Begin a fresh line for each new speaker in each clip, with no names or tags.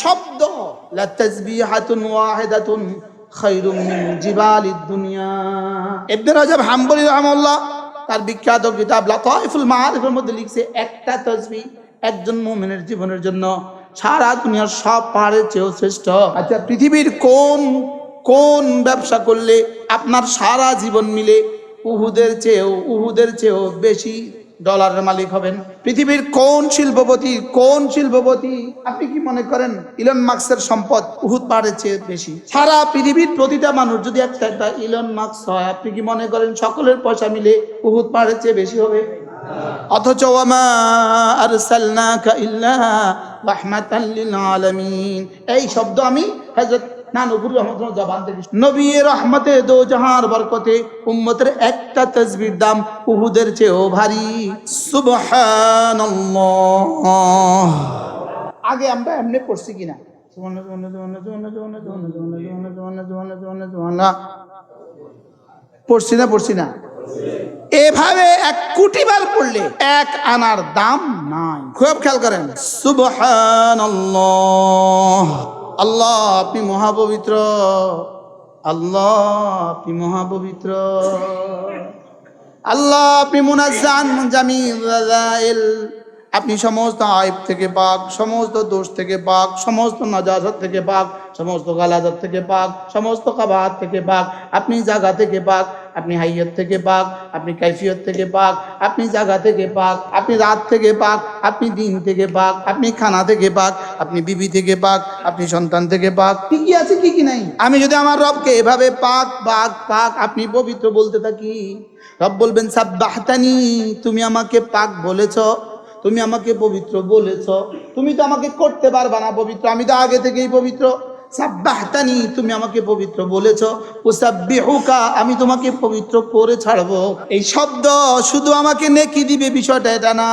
শব্দ। ইবনে রাজব হাম্বলি রাহমাহুল্লাহ তার বিখ্যাত কিতাব লাতাইফুল মাআরিফের মধ্যে লিখছে, একটা তাসবিহ একজন মুমিনের জীবনের জন্য সারা দুনিয়ার সব পাহাড়ের চেয়েও শ্রেষ্ঠ। আচ্ছা পৃথিবীর কোন কোন ব্যবসা করলে আপনার সারা জীবন মিলে উহুদের চেয়েও উহুদের চেয়েও বেশি ডলারের মালিক হবেন। পৃথিবীর কোন শিল্পপতি কোন শিল্পপতি, আপনি কি মনে করেন ইলন মার্কসের সম্পদ উহুদ পাহাড়ের চেয়ে বেশি? সারা পৃথিবীর প্রতিটা মানুষ যদি একটা একটা ইলন মার্কস হয়, আপনি কি মনে করেন সকলের পয়সা মিলে উহুদ পাহাড়ের চেয়ে বেশি হবে? অথচ এই শব্দ আমি না নবুর রহমত জবান থেকে নবী রহমতে দো জাহার বরকতে উম্মতের একটা তসবির দাম উহুদের চেয়েও ভারী। সুবহানাল্লাহ। আগে আমরা এমনি পড়ছি কিনা? পড়ছি না পড়ছি না? এভাবে এক কোটি বার পড়লে এক আনার দাম নাই। খুব খেয়াল করেন। সুবহানাল্লাহ। আল্লাহ, আপনি মহাপবিত্র। আল্লাহ, আপনি মহাপবিত্র। আল্লাহ, আপনি মুনাজ্জান, জামিল আপনি সমস্ত আয়ব থেকে পাক, সমস্ত দোষ থেকে পাক, সমস্ত নাজাজত থেকে পাক, সমস্ত গালাজত থেকে পাক, সমস্ত কাবাহাত থেকে পাক, আপনি জাগা থেকে পাক আপনি হাইয়ত থেকে পাক আপনি কাইফিয়ত থেকে পাক আপনি জায়গা থেকে পাক আপনি রাত থেকে পাক আপনি দিন থেকে পাক আপনি খানা থেকে পাক আপনি বিবি থেকে পাক আপনি সন্তান থেকে পাক। কি কি আছে কি কি নাই। আমি যদি আমার রবকে এভাবে পাক পাক পাক আপনি পবিত্র বলতে থাকি রব বলবেন সাব্বাহতানি তুমি আমাকে পাক বলেছ তুমি আমাকে পবিত্র বলেছ তুমি তো আমাকে করতে পারবা না পবিত্র আমি তো আগে থেকেই পবিত্র। সাব্বাহতানি, তুমি আমাকে পবিত্র বলেছ। উসাব্বিহুকা, আমি তোমাকে পবিত্র করে ছাড়বো। এই শব্দ শুধু আমাকে নেকি দিবে বিষয়টা, এটা না।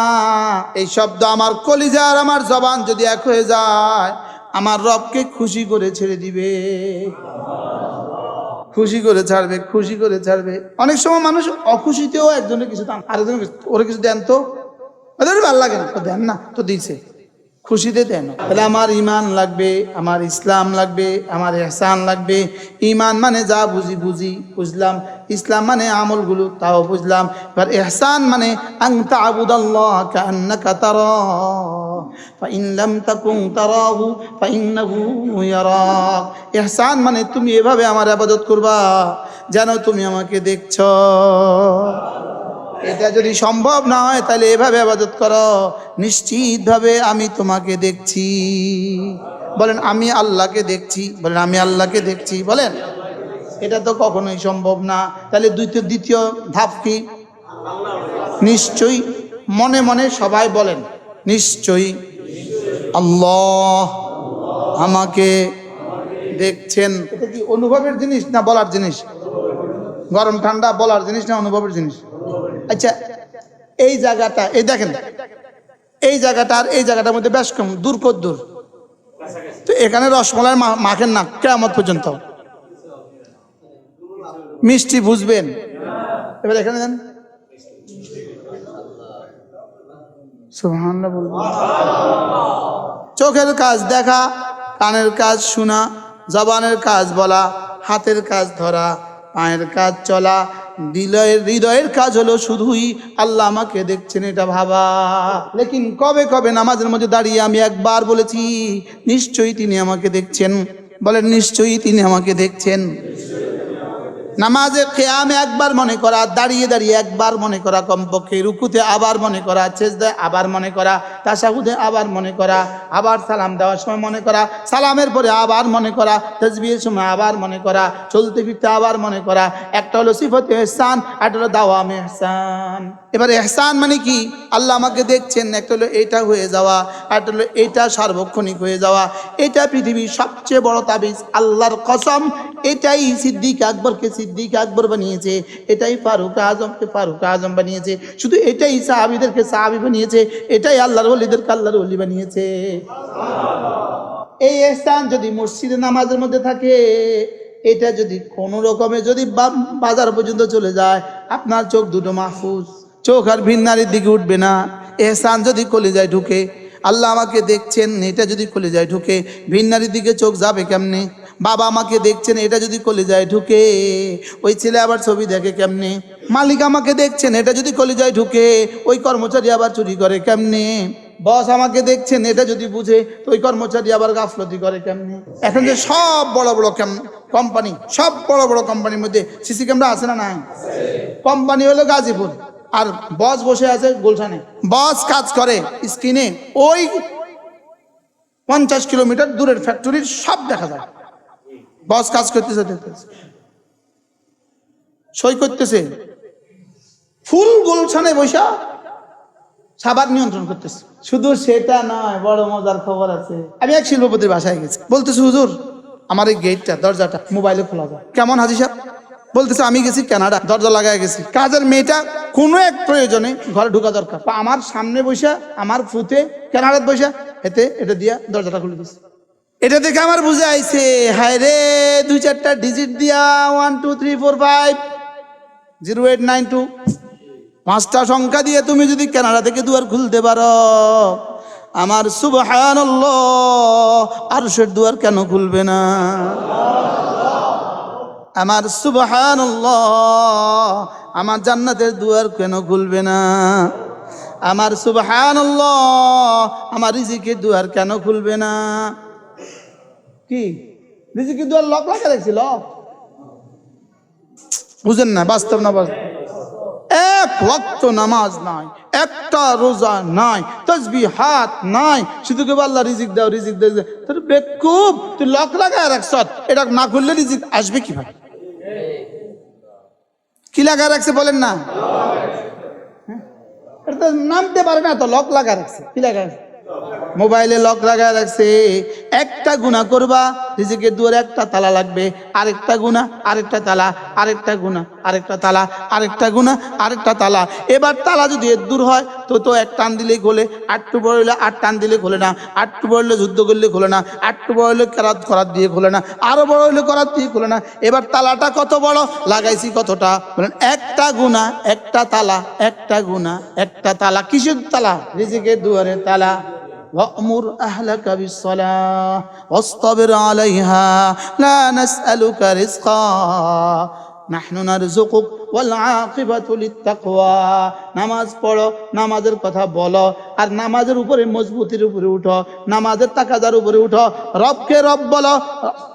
এই শব্দ আমার কলিজার আমার জবান যদি এক হয়ে যায়, আমার রবকে খুশি করে ছেড়ে দিবে। খুশি করে ছাড়বে, খুশি করে ছাড়বে। অনেক সময় মানুষ অখুশিতেও একজনের কিছু দান আরেকজন ওরে কিছু দেন তো? ওদের ভালো লাগে না। তো দেন না, তো দিছে। খুশিতে দেন তাহলে আমার ইমান লাগবে আমার ইসলাম লাগবে আমার এহসান লাগবে ইমান মানে যা বুঝি বুঝি বুঝলাম ইসলাম মানে আমলগুলো তাও বুঝলাম এবার এহসান মানে আং তাবুদাল্লাহ কান্নাকা তারা فإن لم تكن تراه فإنه يراك ইহসান মানে তুমি এভাবে আমার আবাদত করবা যেন তুমি আমাকে দেখছ এটা যদি সম্ভব না হয়, তাহলে এভাবে আবাদত করো। নিশ্চিতভাবে আমি তোমাকে দেখছি। বলেন, আমি আল্লাহকে দেখছি। বলেন, আমি আল্লাহকে দেখছি। বলেন, এটা তো কখনোই সম্ভব না। তাহলে দ্বিতীয় দ্বিতীয় ধাপ কি? নিশ্চয়ই মনে মনে সবাই বলেন, নিশ্চয়ই আল্লাহ আমাকে দেখছেন। এটা কি অনুভবের জিনিস না বলার জিনিস? গরম ঠান্ডা বলার জিনিস না অনুভবের জিনিস? আচ্ছা এই জায়গাটা, এই দেখেন, এই জায়গাটা আর এই জায়গাটার মধ্যে বেশ কম, দূর কত দূর? তো এখানে রসমলাই মাখেন না কেমন পর্যন্ত। মিষ্টি বুঝবেন? এবার এখানে দেন চোখের কাজ দেখা, কানের কাজ শোনা, জবানের কাজ বলা, হাতের কাজ ধরা পায়ের কাজ চলা হৃদয়ের হৃদয়ের কাজ হলো শুধুই আল্লাহ আমাকে দেখছেন, এটা ভাবা। লেকিন কবে কবে নামাজের মধ্যে দাঁড়িয়ে আমি একবার বলেছি, নিশ্চয়ই তিনি আমাকে দেখছেন। বলেন, নিশ্চয়ই তিনি আমাকে দেখছেন। নামাজে খেয়ামে একবার মনে করা, দাঁড়িয়ে দাঁড়িয়ে একবার মনে করা, কমপক্ষে রুকুতে আবার মনে করা চেজদায় আবার মনে করা, তাসাহুদে আবার মনে করা, আবার সালাম দেওয়ার সময় মনে করা, সালামের পরে আবার মনে করা তসবিহের সময় আবার মনে করা, চলতে ফিরতে আবার মনে করা, একটা হলো সিফতে এহসান, একটা হলো দাওয়ামে এহসান। এবার এহসান মানে কি? আল্লাহ আমাকে দেখছেন, একটা হলো এটা হয়ে যাওয়া একটা হলো এটা সার্বক্ষণিক হয়ে যাওয়া। এটা পৃথিবীর সবচেয়ে বড় তাবিজ, আল্লাহর কসম, এটাই সিদ্দিক আকবরকে সিদ্দিক আকবর বানিয়েছে, এটাই ফারুক আজমকে ফারুক আজম বানিয়েছে, শুধু এটাই সাহাবিদেরকে সাহাবি বানিয়েছে, এটাই আল্লাহর অলিদেরকে আল্লাহর অলি বানিয়েছে। এই স্থান যদি মসজিদে নামাজের মধ্যে থাকে, এটা যদি কোনো রকমে যদি বাজার পর্যন্ত চলে যায়, আপনার চোখ দুটো মাহফুজ। চোখ আর ভিন্নারির দিকে উঠবে না। এহসান যদি কলিজায় ঢুকে, আল্লাহ আমাকে দেখছেন, এটা যদি কলে যায় ঢুকে ভিন্নারির দিকে চোখ যাবে কেমনে? বাবা আমাকে দেখছেন, এটা যদি কলে যায় ঢুকে, ওই ছেলে আবার ছবি দেখে কেমনে? মালিক আমাকে দেখছেন, এটা যদি কলে যায় ঢুকে, ওই কর্মচারী আবার চুরি করে কেমনে? বস আমাকে দেখছেন, এটা যদি বুঝে, তো ওই কর্মচারী আবার গাফলতি করে কেমনে? এখন যে সব বড় বড় কোম্পানি সব বড় বড় কোম্পানির মধ্যে সিসি ক্যামেরা আছে না নাই? কোম্পানি হলো গাজীপুর। আর বস বসে আছে গুলশানে। বস কাজ করে স্ক্রিনে। ওই পঞ্চাশ কিলোমিটার দূরের ফ্যাক্টরির সব দেখা যায়। বস কাজ করতেছে সই করতেছে। ফুল গুলশানে বৈশা সাবান নিয়ন্ত্রণ করতেছে। শুধু সেটা নয় বড় মজার খবর আছে। আমি এক শিল্পপতির বাসায় গেছি। বলতেছি হুজুর আমার এই গেটটা দরজাটা মোবাইলে খোলা যায়। কেমন হাজি সাহেব? বলতেছে, আমি গেছি কানাডা, দরজা লাগায় গেছি। কাজের মেয়েটা কোনো এক প্রয়োজনে ঘরে ঢোকা দরকার। আমার সামনে বসে আমার ফুতে কানাডাত বসে এতে এটা দিয়া দরজাটা খুলে দিছে। এটা দেখে আমার বুঝে আইছে, হায় রে, দুই চারটা ডিজিট দিয়া one two three four five zero eight nine two পাঁচটা সংখ্যা দিয়ে তুমি যদি কানাডা থেকে দুয়ার খুলতে পারো, আমার সুবহান আর দুয়ার কেন খুলবে না? আমার সুবহান আমার জান্নাতের দুয়ার কেন খুলবে না? আমার সুবহান আমার রিজিকের দুয়ার কেন খুলবে না? কি? রিজিকের দুয়ার লক লাগা দেখছি লক? বুঝেন না, বাস্তব না বাস্তব? এক ওয়াক্ত নামাজ নাই, একটা রোজা নাই তসবি হাত নাই, শুধু কেবল আল্লাহ রিজিক দাও রিজিক দাও। তোর বেকুব, তুই লক লাগায় রাখছ, এটা না খুললে রিজিক আসবে কীভাবে? কি লাগা রাখছে বলেন না? হ্যাঁ? এটা নামতে পারে না তো, লক লাগা রাখছে। কি লাগা রাখছে? মোবাইলে লক লাগা রাখছে। একটা গুণা করবা, রিজিকের দুয়ারে একটা তালা লাগবে। আরেকটা গুণা আরেকটা তালা, আরেকটা গুণা আরেকটা তালা, আরেকটা গুণা আরেকটা তালা। এবার তালা যদি এর দূর হয়, তো তো এক টান দিলেই খোলে। আটটু বড় হলে আট টান দিলে খোলে না। আটটু বড় হলে যুদ্ধ করলে খোলে না। আটটু বড় হলে করাত করাত দিয়ে খোলে না। আরও বড় হলে করাত দিয়ে খোলে না। এবার তালাটা কত বড়? লাগাইছি কতটা? বলেন, একটা গুণা একটা তালা, একটা গুণা একটা তালা। কিসের তালা? রিজিকের দুয়ারে তালা। وأمر أهلك بالصلاة واصطبر عليها لا نسألك رزقا নাহনু নারযুকুক ওয়াল আকিবাতু লিত্তাকওয়া নামাজ পড়ো নামাজের কথা বলো আর নামাজের উপরে মজবুতির উপরে উঠো নামাজের তাকাজার উপরে উঠো রবকে রব বলো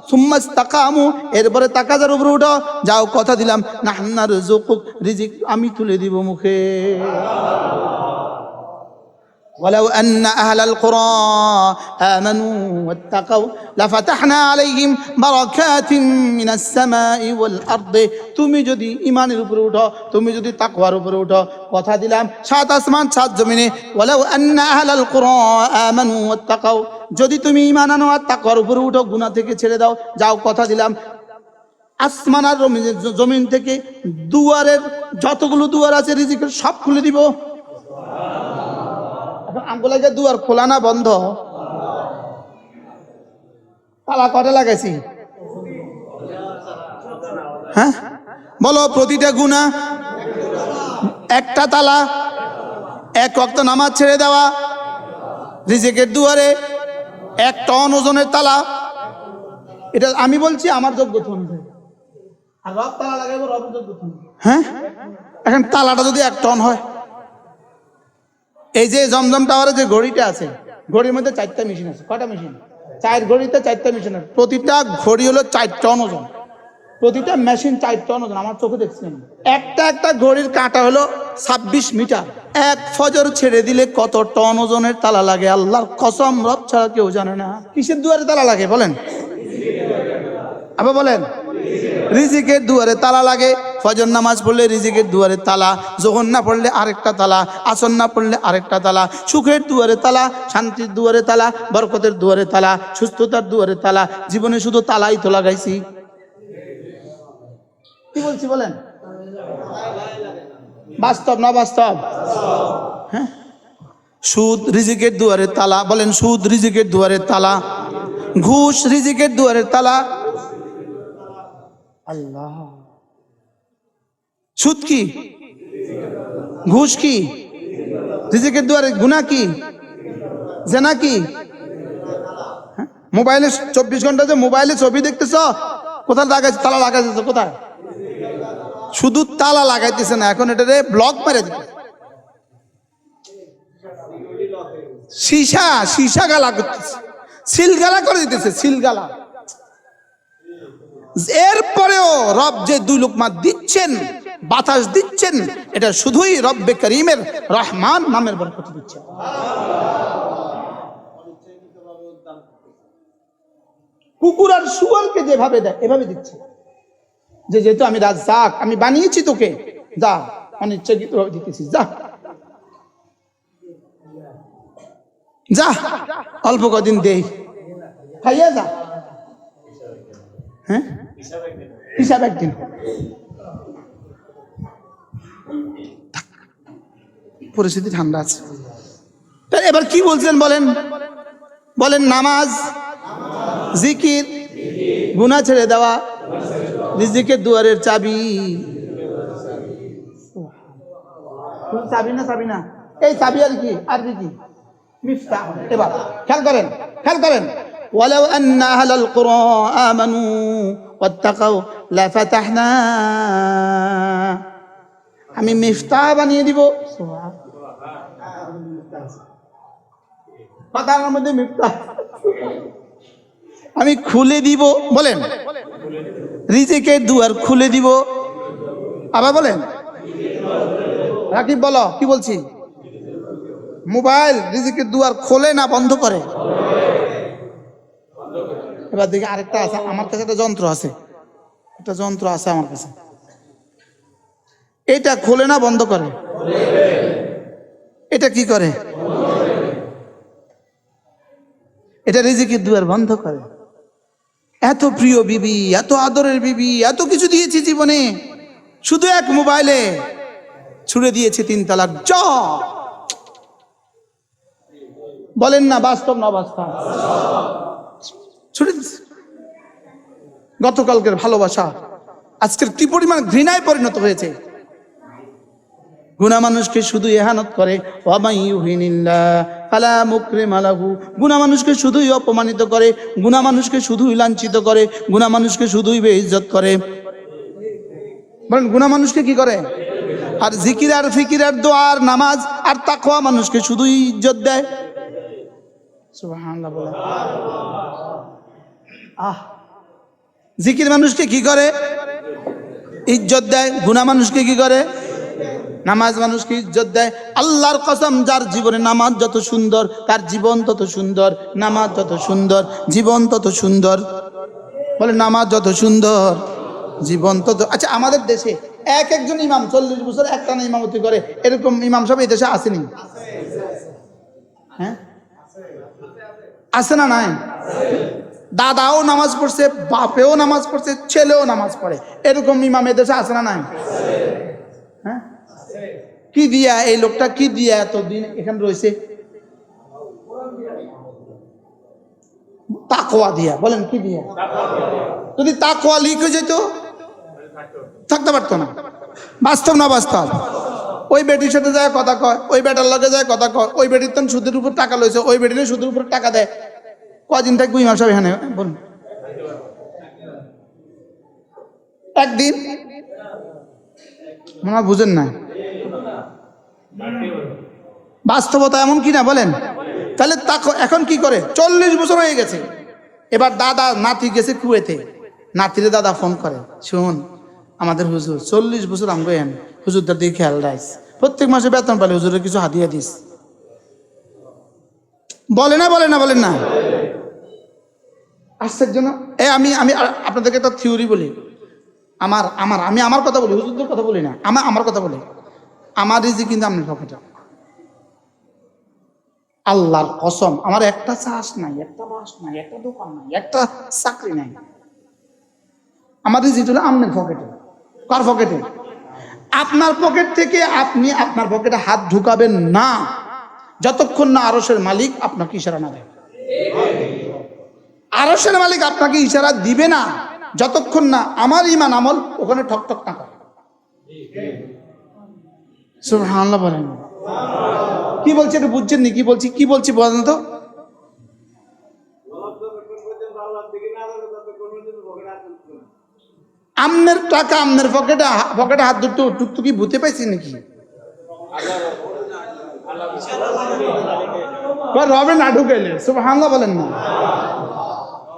সুম্মাস তাকামু এরপরে তাকাজার উপরে উঠো যাও কথা দিলাম নাহনু নারযুকুক রিজিক আমি তুলে দিব মুখে ولو أن أهل القرى آمنوا واتقوا لفتحنا عليهم بركات من السماء والأرض তুমি যদি ইমানের উপরে উঠো তুমি যদি তাকওয়ার উপরে উঠো কথা দিলাম সাত আসমান সাত জমিনে ولو أن أهل القرى آمنوا واتقوا যদি তুমি ইমান আনো আর তাকওয়ার উপরে উঠো গুনাহ থেকে ছেড়ে দাও যাও কথা দিলাম আসমান আর জমিনের- জমিন থেকে দুয়ারের যতগুলো দুয়ার আছে রিজিকের সব খুলে দিব এখন আমগুলাকে দুয়ার খোলা না বন্ধ? তালা কটা লাগাইছি? হ্যাঁ? বলো প্রতিটা গুণা একটা তালা এক অক্ত নামাজ ছেড়ে দেওয়া রিজেকের দুয়ারে এক টন ওজনের তালা। এটা আমি বলছি আমার যোগ্যতা অনুযায়ী আর রব তালা লাগাইবো রব যোগ্যতা হ্যাঁ? এখন তালাটা যদি এক টন হয় এই যে জমজম টাওয়ারে যে ঘড়িটা আছে, ঘড়ির মধ্যে চারটা মেশিন আছে। কটা মেশিন চার ঘড়িতে চারটা মেশিন আছে। প্রতিটা ঘড়ি হলো চার টন ওজন। প্রতিটা মেশিন চার টন ওজন, আমার চোখে দেখছিলাম একটা একটা ঘড়ির কাঁটা হলো ছাব্বিশ মিটার। এক ফজর ছেড়ে দিলে কত টন ওজনের তালা লাগে? আল্লাহর কসম, রব ছাড়া কেউ জানে না। কিসের দুয়ারে তালা লাগে বলেন? আবার বলেন। রিজিকের দুয়ারে তালা লাগে। ফজর নামাজ পড়লে রিজিকের দুয়ারে তালা, জোহর না পড়লে আরেকটা তালা আসন না পড়লে আরেকটা তালা, সুখের দুয়ারে তালা, শান্তির দুয়ারে তালা, বরকতের দুয়ারে তালা, সুস্থতার দুয়ারে তালা, জীবনে শুধু তালাই তো লাগাইছি। কি বলছি বলেন? বাস্তব না বাস্তব? হ্যাঁ? সুদ রিজিকের দুয়ারে তালা, বলেন সুদ রিজিকের দুয়ারে তালা, ঘুষ রিজিকের দুয়ারে তালা আল্লাহ। সুদ কি? ঘুষ কি? রিজিকের দুয়ারে গুণা কি? জেনা কি? হ্যাঁ? মোবাইলে চব্বিশ ঘণ্টা যে মোবাইলে ছবি দেখতেছ, কোথায় লাগাইছে? তালা লাগাইতেছ কোথায়? শুধু তালা লাগাইতেছে না, এখন এটারে ব্লক মেরে দিতে সীসা সীসা গালা করতেছে। সিলগালা করে দিতেছে, সিলগালা। এরপরেও রব যে দুই লোকমা দিচ্ছেন, বাতাস দিচ্ছেন, এটা শুধুই রব্বে করিমের রহমান নামের বরকত দিচ্ছেন কুকুর আর শুয়ারকে যেভাবে দেয়, এভাবে দিচ্ছে। যে যেহেতু আমি রাজাক আমি বানিয়েছি তোকে, যা অনিচ্ছাকৃত ভাবে দিতেছি, যা। যা, অল্প কদিন দেই। খাইয়া যা। হ্যাঁ? হিসাব একদিন থাক। পরিস্থিতি ঠান্ডা আছে তা এবার কি বলছেন বলেন বলেন নামাজ জিকির গুনা ছেড়ে দেওয়া রিজিকের দুয়ারের চাবি চাবি না চাবি না এই চাবি আর কি আর কি মিফতাহ এবার খেয়াল করেন খেয়াল করেন ولو أن أهل القرى آمنوا ওত্তাকাও না আমি মিফতা বানিয়ে দিব। পাতার মধ্যে মিফতা আমি খুলে দিব, বলেন। রিজিকে দুয়ার খুলে দিব। আবার বলেন। রাকিব, বলো, কি বলছি? মোবাইল রিজিকের দুয়ার খোলে না বন্ধ করে? এবার দেখি আরেকটা আছে। আমার কাছে একটা যন্ত্র আছে। একটা যন্ত্র আছে আমার কাছে। এটা খোলে না, বন্ধ করে। এটা কি করে? এটা রিজিকের দুয়ার বন্ধ করে। এত প্রিয় বিবি, এত আদরের বিবি, এত কিছু দিয়েছি জীবনে। শুধু এক মোবাইলে। ছুড়ে দিয়েছে তিন তালাক। জ বলেন না, বাস্তব না বাস্তব ছুড়ে দিচ্ছে গতকালকের ভালোবাসা আজকের কি পরিমাণ ঘৃণায় পরিণত হয়েছে? গুণা মানুষকে শুধু এহানত করে গুণা মানুষকে শুধুই অপমানিত করে, গুণা মানুষকে শুধুই লাঞ্ছিত করে, গুণা মানুষকে শুধুই বেইজ্জত করে। বলেন, গুণা মানুষকে কি করে? আর জিকির আর ফিকির আর দোয়ার নামাজ আর তাকওয়া মানুষকে শুধুই ইজ্জত দেয়। আহ জিকির মানুষকে কি করে? ইজ্জত দেয় গুণা মানুষকে কি করে? নামাজ মানুষকে ইজ্জত দেয়। আল্লাহর কসম, যার জীবনে নামাজ যত সুন্দর, তার জীবন তত সুন্দর, নামাজ যত সুন্দর, জীবন তত সুন্দর। বলে নামাজ যত সুন্দর, জীবন তত আচ্ছা আমাদের দেশে এক একজন ইমাম চল্লিশ বছর একটা না ইমামতি করে, এরকম ইমাম সব এই দেশে আসেনি? হ্যাঁ? আছে না নাই? দাদাও নামাজ পড়ছে, বাপেও নামাজ পড়ছে, ছেলেও নামাজ পড়ে। এরকম ইমাম এদেশে আছে না নাই? হ্যাঁ? কি দিয়া, এই লোকটা কি দিয়া এতদিন এখানে রয়েছে? তাকোয়া দিয়া, বলেন কি দিয়া? যদি তাকোয়া লিক হয়ে যেত, থাকতে পারতো না। বাস্তব না বাস্তব? ওই বেটির সাথে যায় কথা কয়, ওই বেটার লগে যায় কথা কয়, ওই বেটির তখন সুদের উপর টাকা লইছে, ওই বেটির সুদের উপর টাকা দেয়। কদিন থাকব ইমাম সাহেব এখানে, বলুন। একদিন? মনে বুঝেন না বাস্তবতা এমন কি না, বলেন? তাহলে তাকে, এখন কি করে? চল্লিশ বছর হয়ে গেছে। এবার দাদা, নাতি গেছে কুয়েতে। নাতিরে দাদা ফোন করে শোন আমাদের হুজুর, চল্লিশ বছর আমরা এন। হুজুরদার দিকে খেয়াল রাইস প্রত্যেক মাসে বেতন পালে হুজুরের কিছু হাতিয়া দিস। বলে না বলে না বলেন না। আশ্চর্য এ, আমি আমি আপনাদেরকে একটা থিওরি বলি। আমার আমার, আমি আমার কথা বলি, হুজুরদের কথা বলি না। আমার আমার কথা বলি। আমার রিজি কিন্তু আপনার পকেটে। আল্লাহর কসম, আমার একটা চাষ নাই, একটা বাস নাই, একটা দোকান নাই, একটা চাকরি নাই। আমার রিজি হলো আপনার পকেটে। কার পকেটে? আপনার পকেট থেকে আপনি আপনার পকেটে হাত ঢুকাবেন না। যতক্ষণ না আরসের মালিক আপনাকে ইশারা না দেয়। আরসের মালিক আপনাকে ইশারা দিবে না, যতক্ষণ না আমার ইমান আমল ওখানে ঠক ঠক না করে। সুবহানাল্লাহ বলেন। কি বলছে একটু বুঝছেন নি? কি বলছি? কি বলছি বলেন তো? আমনের টাকা আমনের পকেটে পকেটে হাত দুটো টুকটুকি ভূতে পাইছি নাকি? রবে না ঢুকাইলে সব হাঙ্গা বলেন না।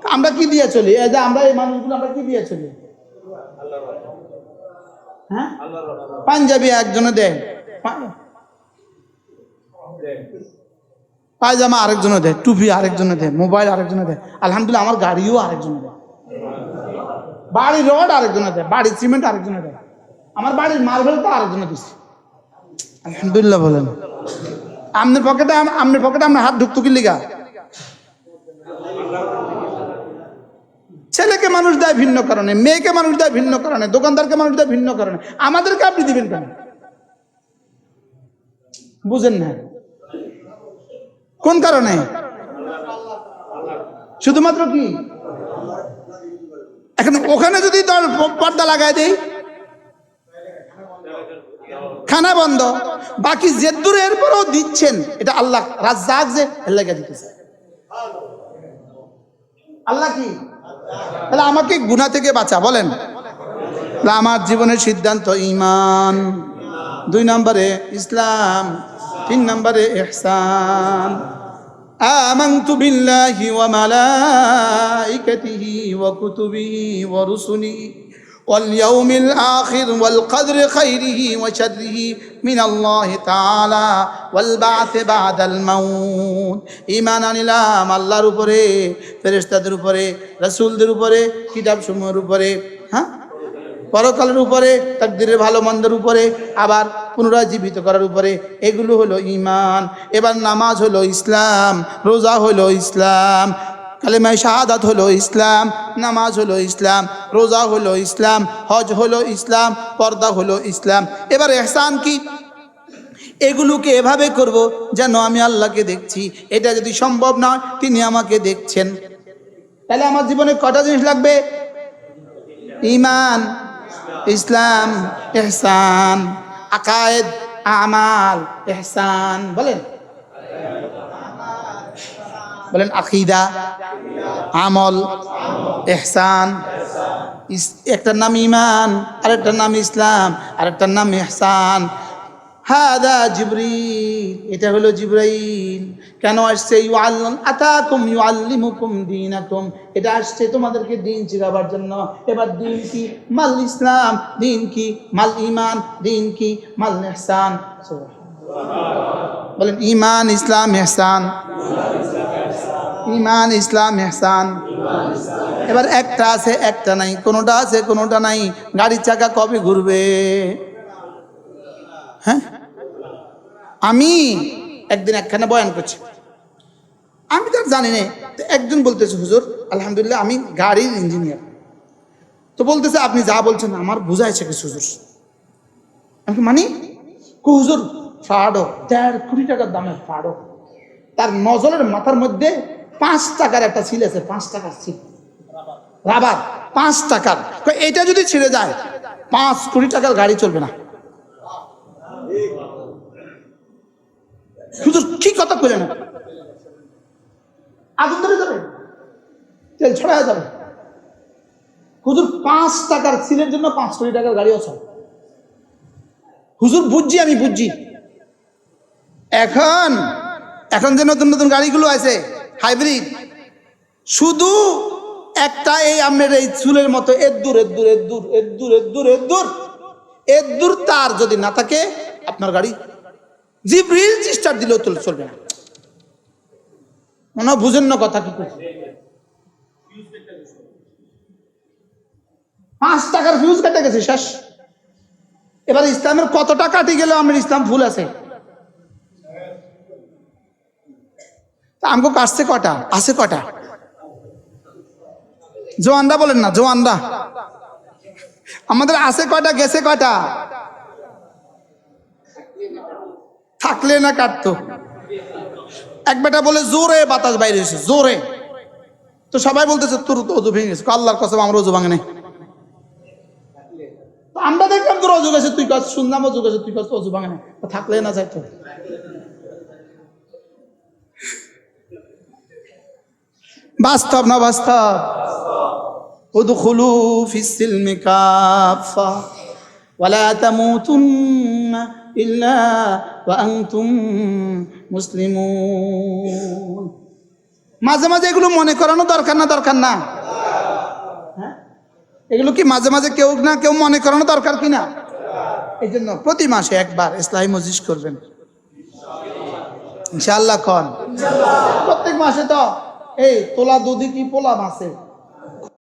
আমরা কি দিয়ে চলি? এই যে আমরা এই মানুষগুলো, আমরা কি দিয়ে চলি? হ্যাঁ? পাঞ্জাবি একজনে দেয় পায়জামা আরেকজনে দেয় টুপি আরেকজনে দেয় মোবাইল আরেকজনে দেয় আলহামদুলিল্লাহ, আমার গাড়িও আরেকজনে দেয় বাড়ি রড আরেকজনে দেয় বাড়ির সিমেন্ট আরেকজনে দেয় আমার বাড়ির মার্বেল তো আরেকজনে দিচ্ছে আলহামদুলিল্লাহ বলেন। আপনার পকেটে আম- আপনার পকেটে আপনার হাত ঢুকতো কি লিগা? ছেলেকে মানুষ দেয় ভিন্ন কারণে, মেয়েকে মানুষ দেয় ভিন্ন কারণে, দোকানদারকে মানুষ দেয় ভিন্ন কারণে। আমাদেরকে আপনি দিবেন কেন? বুঝেন না। কোন কারণে? শুধুমাত্র কি? এখন ওখানে যদি পর্দা লাগাই দেই, খানা বন্ধ, বাকি যে দূরে এরপরও দিচ্ছেন, এটা আল্লাহ রাজ্জাক যে আল্লাহকে দিতেছে আল্লাহ কি? তাহলে আমাকে গুণা থেকে বাঁচা বলেন তাহলে আমার জীবনের সিদ্ধান্ত ইমান দুই নম্বরে ইসলাম তিন নম্বরে ইহসান آمنت بالله وملائكته وكتبه ورسله واليوم الآخر والقدر خيره وشره من الله تعالى والبعث بعد الموت ইমান আনিলাম আল্লাহর উপরে ফেরেশতাদের উপরে রাসূলদের উপরে কিতাব সমূহের উপরে হ্যাঁ পরকালের উপরে তাকদিরের ভালো মন্দের উপরে আবার পুনরায় জীবিত করার উপরে এগুলো হলো ইমান এবার নামাজ হলো ইসলাম রোজা হলো ইসলাম কালেমায় শাহাদাত হলো ইসলাম, নামাজ হলো ইসলাম, রোজা হলো ইসলাম, হজ হলো ইসলাম, পর্দা হলো ইসলাম। এবার এহসান কি? এগুলোকে এভাবে করব যেন আমি আল্লাহকে দেখছি। এটা যদি সম্ভব নয়, তিনি আমাকে দেখছেন। তাহলে আমার জীবনে কটা জিনিস লাগবে? ইমান, ইসলাম, এহসান, আকায়েদ, আমাল, এহসান, বলেন। বলেন আকিদা, আমল এহসান একটার নাম ইমান আরেকটার নাম ইসলাম, আরেকটার নাম এহসান হাদা জিব্রিল, এটা হলো জিব্রাইল। কেন আসছে? ইউ ইউআল্লাম আতাকুম ইউআল্লিমুকুম দীনাকুম। এটা আসছে তোমাদেরকে দিন শিখাবার জন্য। এবার দিন কি মাল ইসলাম, দিন কি মাল ইমান দিন কি মাল ইহসান? বলেন ইমান ইসলাম, ইহসান। ইমান, ইসলাম, ইহসান। এবার একটা আছে, একটা নাই। কোনোটা আছে, কোনোটা নাই। গাড়ির চাকা কবে ঘুরবে? হ্যাঁ? আমি একদিন একখানে বয়ান করছি। আমি তো জানি না তো একজন বলতেছে, হুজুর, আলহামদুলিল্লাহ, আমি গাড়ির ইঞ্জিনিয়ার তো বলতেছে, আপনি যা বলছেন, আমার বুঝাইছে কিছু, হুজুর। আমি মানি? হুজুর, ফাড়ো, দেড় কোটি টাকার দামের ফাড়ো। তার নজরের মাথার মধ্যে পাঁচ টাকার একটা ছিল আছে, পাঁচ টাকার ছিল। রাবার, পাঁচ টাকার। এটা যদি ছিঁড়ে যায়, পাঁচ কোটি টাকার গাড়ি চলবে না। শুধু কি কথা কইলেন? না আগুন ধরে যাবে, তেল ছড়া যাবে। হুজুর, পাঁচ টাকার সিলের জন্য পাঁচ কোটি টাকার গাড়িও চলে হুজুর, বুঝছি, আমি বুঝছি। এখন এখন যে নতুন নতুন গাড়িগুলো আছে হাইব্রিড শুধু একটা এই আমের এই চুলের মতো, এদ্দুর এদ্দুর এদ্দুর এদ্দুর এদ্দুর এদ্দুর। এদ্দুর তার যদি না থাকে, আপনার গাড়ি জিব্রিল স্টার্ট দিলেও তো চলবে না। মনে বুঝেন না কথা কি পাঁচ টাকার ফিউজ কেটে গেছে, শেষ। এবার ইসলামের কতটা কাটি গেলেও আমার ইসলাম ভুল আছে। তা আমাকে কাটছে কটা? আছে কটা? জোয়ানরা বলেন না, জোয়ানরা। আমাদের আছে কটা, গেছে কটা? থাকলে না কাটতো। এক বেটা বলে, জোরে বাতাস বাইরে এসে জোরে। তো সবাই বলতেছে, তোর তো অজু ভেঙে গেছে, আল্লাহর কসম, আমার অজু ভাঙে নাই। আমরা দেখলাম তোর অজু গেছে, তুই কাজ শুনলাম অজু গেছে, তুই কাজ অজু ভাঙে না তো থাকলে না যাইতো। বাস্তব না বাস্তব ادخلوا في السلم كافة ولا تموتن إلا وأنتم مسلمون মাঝে মাঝে এগুলো মনে করানো দরকার না দরকার না হ্যাঁ? এগুলো কি মাঝে মাঝে কেউ না কেউ মনে করানো দরকার কি না এই জন্য প্রতি মাসে একবার ইসলামী মসজিদ করবেন ইনশাআল্লাহ কন প্রত্যেক মাসে তো এই তোলা দুধে কি পোলা মাসে